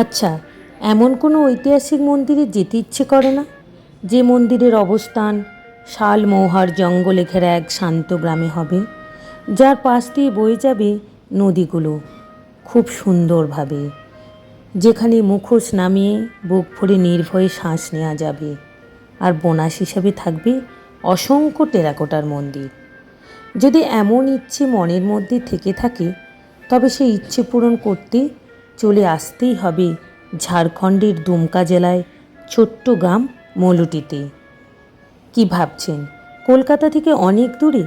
আচ্ছা এমন কোনো ঐতিহাসিক মন্দিরে যেতে ইচ্ছে করে না? যে মন্দিরের অবস্থান, শাল মৌহার জঙ্গলে ঘেরা এক শান্ত গ্রামে হবে, যার পাশ দিয়ে বয়ে যাবে নদীগুলো, খুব সুন্দরভাবে, যেখানে মুখোশ নামিয়ে বুক ভরে নির্ভয়ে শ্বাস নেওয়া যাবে, আর বোনাস হিসাবে থাকবে অসংখ্য টেরাকোটার মন্দির। যদি এমন ইচ্ছে মনের মধ্যে থেকে থাকে, তবে সেই ইচ্ছে পূরণ করতে চলে আসতেই হবে ঝাড়খণ্ডের দুমকা জেলায় ছোট্ট গ্রাম মলুটিতে। কি ভাবছেন? কলকাতা থেকে অনেক দূরে?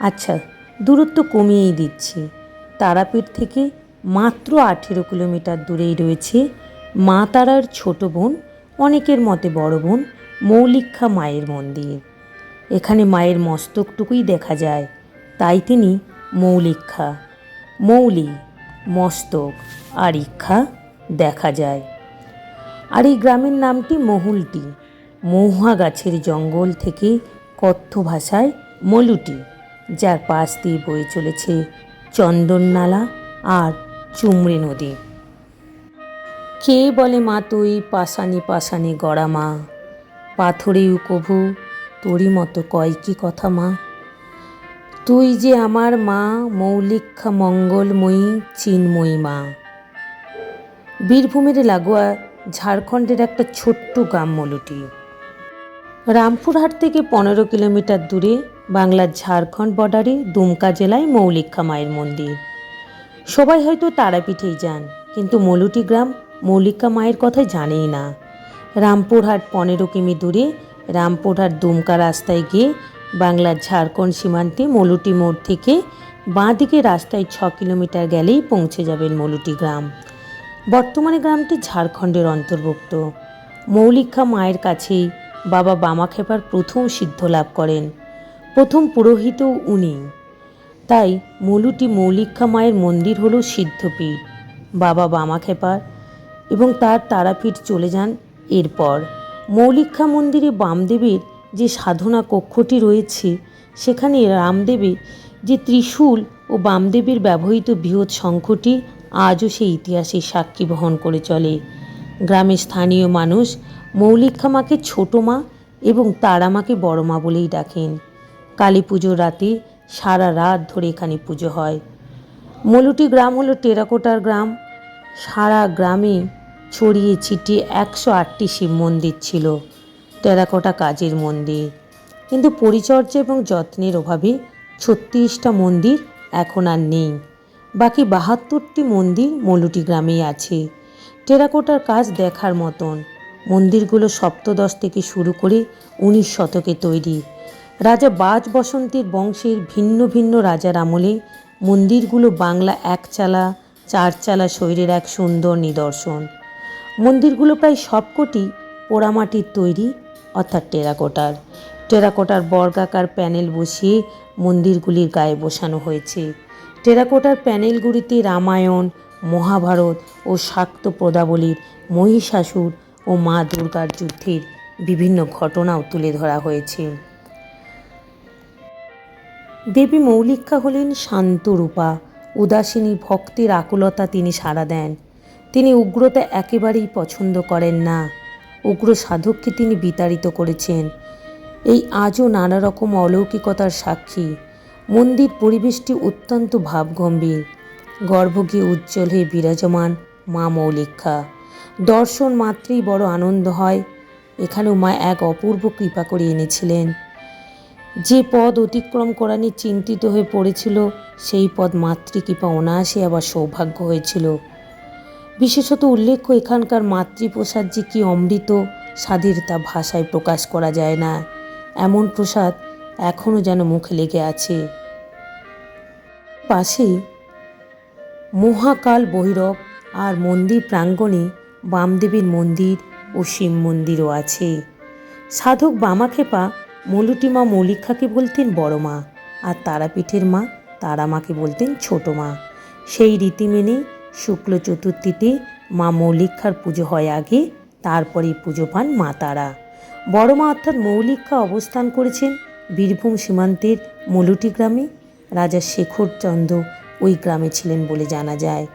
আচ্ছা দূরত্ব কমিয়েই দিচ্ছি। তারাপীঠ থেকে মাত্র আঠেরো কিলোমিটার দূরেই রয়েছে মা তারার ছোট বোন, অনেকের মতে বড় বোন, মৌলিক্ষা মায়ের মন্দির। এখানে মায়ের মস্তকটুকুই দেখা যায়। তাই তিনি মৌলিক্ষা, মৌলি, মস্তক। আর ইক্ষা দেখা যায়। আর এই গ্রামের নামটি মহুলটি। মহুয়া গাছের জঙ্গল থেকে কথ্য ভাষায় মলুটি, যার পাশ দিয়ে বয়ে চলেছে চন্দননালা আর চুমড়ে নদী। কে বলে মা তুই? পাশানি পাশানি গড়া মা। পাথরে কভু, তোরই মতো কয় কি কথা মা? তুই যে আমার মা মৌলিক্ষা মঙ্গলময়ী, চিন্ময়ী মা। বীরভূমের লাগোয়া ঝাড়খণ্ডের একটা ছোট্ট গ্রাম মলুটি। রামপুরহাট থেকে পনেরো কিলোমিটার দূরে বাংলার ঝাড়খণ্ড বর্ডারে দুমকা জেলায় মৌলিক্ষা মায়ের মন্দির। সবাই হয়তো তারাপীঠেই যান, কিন্তু মলুটি গ্রাম মৌলিকা মায়ের কথা জানেই না। রামপুরহাট পনেরো কিমি দূরে রামপুরহাট দুমকা রাস্তায় গিয়ে বাংলার ঝাড়খণ্ড সীমান্তে মলুটি মোড় থেকে বাঁ দিকে রাস্তায় ছ কিলোমিটার গেলেই পৌঁছে যাবেন মলুটি গ্রাম। বর্তমানে গ্রামটি ঝাড়খণ্ডের অন্তর্ভুক্ত। মৌলিক্ষা মায়ের কাছেই বাবা বামাখেপার প্রথম সিদ্ধ লাভ করেন, প্রথম পুরোহিতও উনি। তাই মলুটি মৌলিক্ষা মায়ের মন্দির হল সিদ্ধপীঠ, বাবা বামাখেপার এবং তার তারাপীঠ চলে যান এরপর। মৌলিক্ষা মন্দিরে বামদেবের যে সাধনা কক্ষটি রয়েছে, সেখানে রামদেবের যে ত্রিশূল ও বামদেবের ব্যবহৃত বৃহৎ শঙ্খটি আজও সেই ইতিহাসের সাক্ষী বহন করে চলে। গ্রামের স্থানীয় মানুষ মৌলিক্ষা মাকে ছোটো মা এবং তারা মাকে বড় মা বলেই ডাকেন। কালী পুজোর রাতে সারা রাত ধরে এখানে পুজো হয়। মলুটি গ্রাম হলো টেরাকোটার গ্রাম। সারা গ্রামে ছড়িয়ে ছিটিয়ে একশো আটটি শিব মন্দির ছিল। টেরাকোটা কাজের মন্দির। কিন্তু পরিচর্যা এবং যত্নের অভাবে ছত্রিশটা মন্দির এখন আর নেই। বাকি বাহাত্তরটি মন্দির মলুটি গ্রামেই আছে। টেরাকোটার কাজ দেখার মতন। মন্দিরগুলো সপ্তদশ থেকে শুরু করে উনিশ শতকে তৈরি। রাজা বাজ বসন্তের বংশের ভিন্ন ভিন্ন রাজার আমলে মন্দিরগুলো বাংলা একচালা, চারচালা শৈলের এক সুন্দর নিদর্শন। মন্দিরগুলো প্রায় সবকটি পোড়ামাটির তৈরি, অর্থাৎ টেরাকোটার। টেরাকোটার বর্গাকার প্যানেল বসিয়ে মন্দিরগুলির গায়ে বসানো হয়েছে। টেরাকোটার প্যানেলগুলিতে রামায়ণ, মহাভারত ও শাক্ত পদাবলীর মহিষাসুর ও মা দুর্গার যুদ্ধের বিভিন্ন ঘটনাও তুলে ধরা হয়েছে। দেবী মৌলিকা হলেন শান্তরূপা। উদাসিনী ভক্তির আকুলতা তিনি সাড়া দেন। তিনি উগ্রতা একেবারেই পছন্দ করেন না। উগ্র সাধককে তিনি বিতাড়িত করেছেন। এই আজও নানা রকম অলৌকিকতার সাক্ষী। মন্দির পরিবেশটি অত্যন্ত ভাবগম্ভীর। গর্ভগৃহে উজ্জ্বল হয়ে বিরাজমান মা মৌলিক্ষা দর্শন মাত্রেই বড় আনন্দ হয়। এখানেও মা এক অপূর্ব কৃপা করে এনেছিলেন। যে পদ অতিক্রম করা নিয়ে চিন্তিত হয়ে পড়েছিল, সেই পদ মাতৃকৃপা অনায়াসে আবার সৌভাগ্য হয়েছিল। বিশেষত উল্লেখ্য এখানকার মাতৃপ্রসাদ যে কি অমৃত স্বাদের তা ভাষায় প্রকাশ করা যায় না। এমন প্রসাদ এখনও যেন মুখে লেগে আছে। পাশে মহাকাল ভৈরব আর মন্দির প্রাঙ্গণে বামদেবীর মন্দির ও শিব মন্দিরও আছে। সাধক বামাখেপা মলুটি মা মৌলিক্ষাকে বলতেন বড় মা আর তারাপীঠের মা তারা মাকে বলতেন ছোট মা। সেই রীতি মেনে শুক্ল চতুর্থীতে মা মৌলিক্ষার পুজো হয় আগে, তারপরে পুজো পান মা তারা। বড় মা অর্থাৎ মৌলিক্ষা অবস্থান করেছেন বীরভূম সীমান্তের মলুটি গ্রামে। রাজা শেখরচন্দ্র ওই গ্রামে ছিলেন বলে জানা যায়।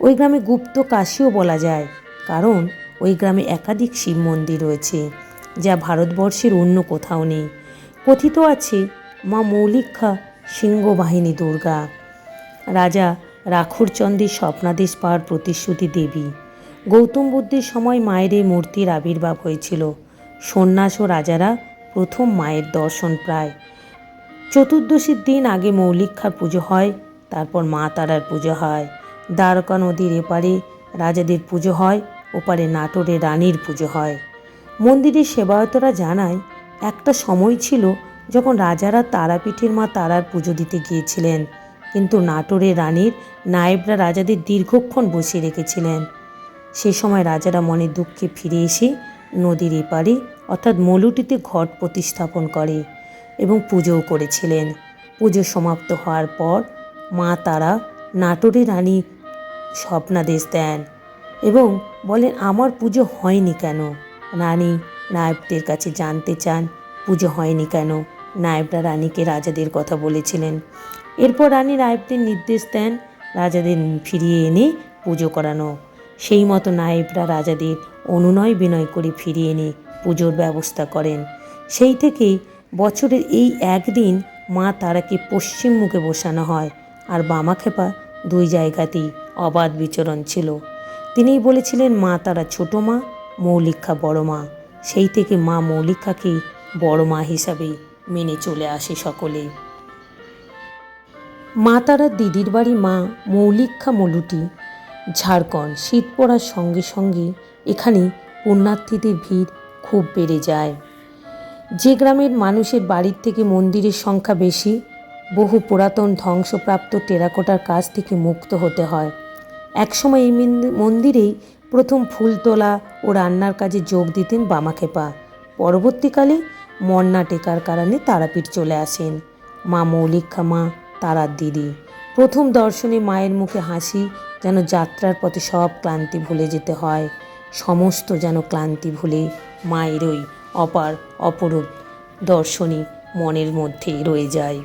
ওই গ্রামে গুপ্ত কাশিও বলা যায়, কারণ ওই গ্রামে একাধিক শিব মন্দির রয়েছে, যা ভারতবর্ষের অন্য কোথাও নেই। কথিত আছে, মা মৌলিক্ষা সিংহ বাহিনী দুর্গা। রাজা রাখুরচন্দ্রের স্বপ্নাদেশ পাওয়ার প্রতিশ্রুতি দেবী। গৌতম বুদ্ধের সময় মায়ের এই মূর্তির আবির্ভাব হয়েছিল। সন্ন্যাস ও রাজারা প্রথম মায়ের দর্শন প্রায়। চতুর্দশীর দিন আগে মৌলিক্ষার পুজো হয়, তারপর মা তারার পুজো হয়। দ্বারকা নদীর এপারে রাজাদের পুজো হয়, ওপারে নাটোরে রানীর পুজো হয়। মন্দিরের সেবায়তরা জানায়, একটা সময় ছিল যখন রাজারা তারাপীঠের মা তারার পুজো দিতে গিয়েছিলেন, কিন্তু নাটোরে রানীর নায়েবরা রাজাদের দীর্ঘক্ষণ বসিয়ে রেখেছিলেন। সে সময় রাজারা মনে দুঃখে ফিরে এসে নদীর এপারে, অর্থাৎ মলুটিতে ঘট প্রতিস্থাপন করে। এবং পুজোও করেছিলেন। পুজো সমাপ্ত হওয়ার পর মা তারা নাটোরের রানী স্বপ্নাদেশ দেন এবং বলেন, আমার পুজো হয়নি কেন? রানী নায়বদের কাছে জানতে চান, পুজো হয়নি কেন? নায়বরা রানীকে রাজাদের কথা বলেছিলেন। এরপর রানী নায়বদের নির্দেশ দেন রাজাদের ফিরিয়ে এনে পুজো করানো। সেই মতো নায়েবরা রাজাদের অনুনয় বিনয় করে ফিরিয়ে এনে পুজোর ব্যবস্থা করেন। সেই থেকেই বছরের এই একদিন মা তারাকে পশ্চিম মুখে বসানো হয় আর বামাখেপা দুই জায়গাতেই অবাধ বিচরণ ছিল। তিনিই বলেছিলেন, মা তারা ছোট মা মৌলিক্ষা বড় মা। সেই থেকে মা মৌলিক্ষাকেই বড় মা হিসাবে মেনে চলে আসে সকলে। মা তারার দিদির বাড়ি, মা মৌলিক্ষা মলুটি, ঝাড়খণ্ড। শীত পড়ার সঙ্গে সঙ্গে এখানে পুণ্যার্থীদের ভিড় খুব বেড়ে যায়। যে গ্রামের মানুষের বাড়ির থেকে মন্দিরের সংখ্যা বেশি, বহু পুরাতন ধ্বংসপ্রাপ্ত টেরাকোটার কাজ থেকে মুক্ত হতে হয়। একসময় এই মন্দিরেই প্রথম ফুল তোলা ও রান্নার কাজে যোগ দিতেন বামাখেপা। পরবর্তীকালে মন্না টেকার কারণে তারাপীঠ চলে আসেন। মা মৌলিক্ষা মা, তারার দিদি। প্রথম দর্শনে মায়ের মুখে হাসি যেন যাত্রার পথে সব ক্লান্তি ভুলে যেতে হয়। সমস্ত যেন ক্লান্তি ভুলে মায়ের ওই অপার অপরূপ দর্শনী মনের মধ্যে রয়ে যায়।